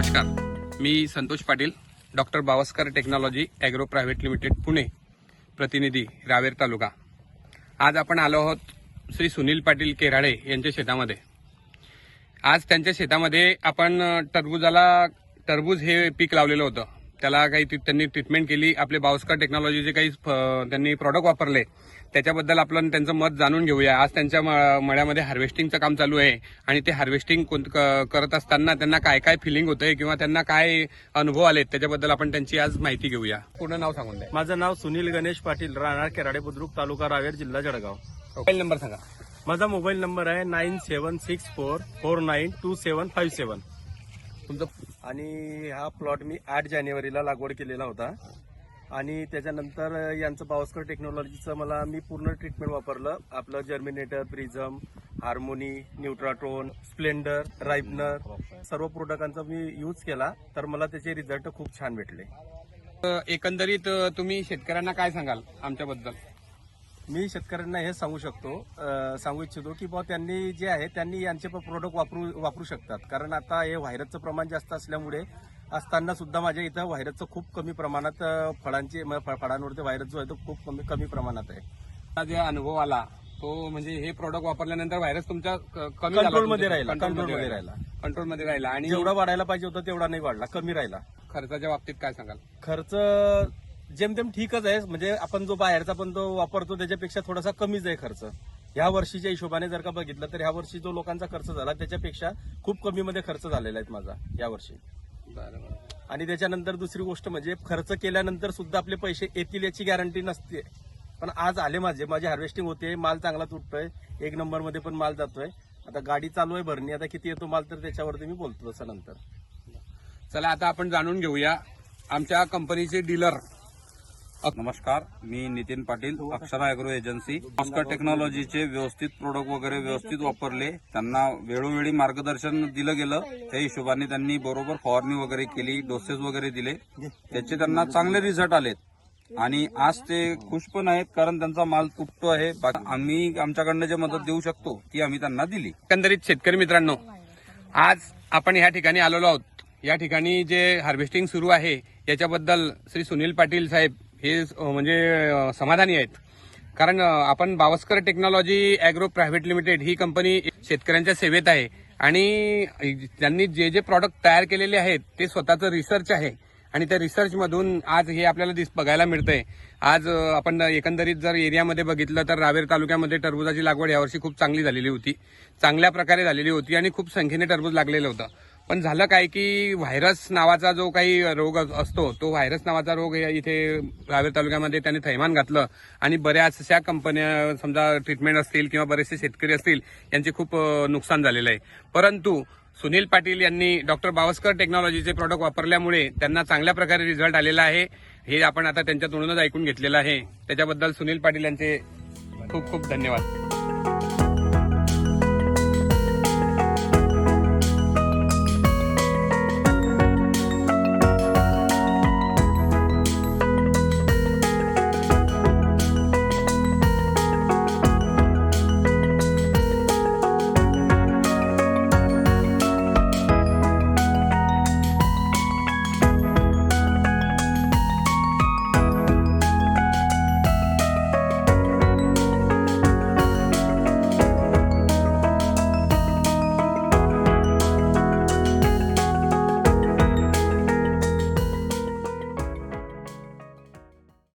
नमस्कार. मी Santosh Patil doctor Bawaskar technology agro private limited Pune प्रतिनिधी रावेर तालुका. आज आपण आलो आहोत श्री सुनील पाटील केराळे यांच्या शेतामध्ये. आज त्यांच्या शेतामध्ये आपण टरबूजाला टरबूज हे पीक लावलेलं होतं. त्याला काही त्यांनी ट्रीटमेंट केली. आपले बावस्कर टेक्नॉलॉजीचे काही त्यांनी प्रॉडक्ट वापरले. त्याच्याबद्दल आपण त्यांचं मत जाणून घेऊया. आज त्यांच्या मळ्यामध्ये हार्वेस्टिंगचं काम चालू आहे. आणि ते हार्वेस्टिंग करत असताना त्यांना काय काय फिलिंग होतंय किंवा त्यांना काय अनुभव आलेत त्याच्याबद्दल आपण त्यांची आज माहिती घेऊया. पूर्ण नाव सांगून द्या. माझं नाव सुनील गणेश पाटील राहणार केराडे बुद्रुक तालुका रावेर जिल्हा जळगाव. मोबाईल नंबर सांगा. माझा मोबाईल नंबर आहे nine seven six four four nine two seven five seven तुमचं आणि हा प्लॉट मी आठ जानेवारीला लागवड केलेला होता. आणि त्याच्यानंतर यांचं बावस्कर टेक्नॉलॉजीचं मला मी पूर्ण ट्रीटमेंट वापरलं. आपलं germinator prism harmony nutratron splendor ripener सर्व प्रोडक्टांचा मी यूज केला. तर मला त्याचे रिझल्ट खूप छान भेटले. एकंदरीत तुम्ही शेतकऱ्यांना काय सांगाल आमच्याबद्दल? मी शेतकऱ्यांना हे सांगू शकतो सांगू इच्छितो की बुवा त्यांनी जे आहे त्यांनी यांचे प्रोडक्ट वापरू वापरू शकतात. कारण आता हे व्हायरसचं प्रमाण जास्त असल्यामुळे असताना सुद्धा माझ्या इथं व्हायरसचं खूप कमी प्रमाणात फळांचे फळांवरती व्हायरस जो आहे तो खूप कमी कमी प्रमाणात आहे. हा जे अनुभव आला तो म्हणजे हे प्रॉडक्ट वापरल्यानंतर व्हायरस तुमच्या कमी झाला कंट्रोलमध्ये तुमच्या- राहिला कंट्रोलमध्ये राहिला. कंट्रोलमध्ये राहिला आणि जेवढा वाढायला पाहिजे होता तेवढा नाही वाढला कमी राहिला. खर्चाच्या बाबतीत काय सांगाल? खर्च जेमतेम ठीकच आहे. म्हणजे आपण जो बाहेरचा पण तो वापरतो त्याच्यापेक्षा थोडासा कमीच आहे खर्च. ह्या वर्षीच्या हिशोबाने जर का बघितलं तर ह्या वर्षी जो लोकांचा खर्च झाला त्याच्यापेक्षा खूप कमी मध्ये खर्च झालेला आहे माझा या वर्षी. आणि त्याच्यानंतर दुसरी गोष्ट म्हणजे खर्च केल्यानंतर सुद्धा आपले पैसे येतील याची गॅरंटी नसते. पण आज आले माझे माझी हार्वेस्टिंग होते माल चांगला तुटतोय. एक नंबरमध्ये पण माल जातोय. आता गाडी चालू आहे भरणी आता किती येतो माल तर त्याच्यावरती मी बोलतो तसं नंतर. चला आता आपण जाणून घेऊया. आमच्या कंपनीचे डीलर नमस्कार मी Nitin Patil Akshara agro agency. Oscar टेक्नॉलॉजीचे व्यवस्थित प्रोडक्ट वगैरे व्यवस्थित वापरले त्यांना वेळोवेळी मार्गदर्शन दिलं गेलं. त्या हिशोबाने त्यांनी बरोबर फवारणी वगैरे केली डोसेस वगैरे दिले. त्याचे त्यांना चांगले रिझल्ट आलेत. आणि आज ते खुश पण आहेत कारण त्यांचा माल तुटतो आहे. आम्ही आमच्याकडनं जे मदत देऊ शकतो ती आम्ही त्यांना दिली. एकंदरीत शेतकरी मित्रांनो आज आपण या ठिकाणी आलेलो आहोत. या ठिकाणी जे हार्वेस्टिंग सुरू आहे याच्याबद्दल श्री सुनील पाटील साहेब हे म्हणजे समाधानी आहेत. कारण आपण Bawaskar technology agro private limited ही कंपनी शेतकऱ्यांच्या सेवेत आहे. आणि त्यांनी जे जे प्रॉडक्ट तयार केलेले आहेत ते स्वतःचं रिसर्च आहे. आणि त्या रिसर्चमधून आज हे आपल्याला दिस बघायला मिळतंय. आज आपण एकंदरीत जर एरियामध्ये बघितलं तर रावेर तालुक्यामध्ये टरबुजाची लागवड यावर्षी खूप चांगली झालेली होती. चांगल्या प्रकारे झालेली होती आणि खूप संख्येने टरबूज लागलेलं होतं. पण झालं काय की व्हायरस नावाचा जो काही रोग अस- असतो तो व्हायरस नावाचा रोग इथे रावेर तालुक्यामध्ये त्याने थैमान घातलं. आणि बऱ्याचशा कंपन्या समजा ट्रीटमेंट असतील किंवा बरेचसे शेतकरी असतील यांचे खूप नुकसान झालेलं आहे. परंतु सुनील पाटील यांनी डॉक्टर बावस्कर टेक्नॉलॉजीचे प्रॉडक्ट वापरल्यामुळे त्यांना चांगल्या प्रकारे रिझल्ट आलेला आहे. हे आपण आता त्यांच्या तोंडूनच ऐकून घेतलेलं आहे. त्याच्याबद्दल सुनील पाटील यांचे खूप खूप धन्यवाद.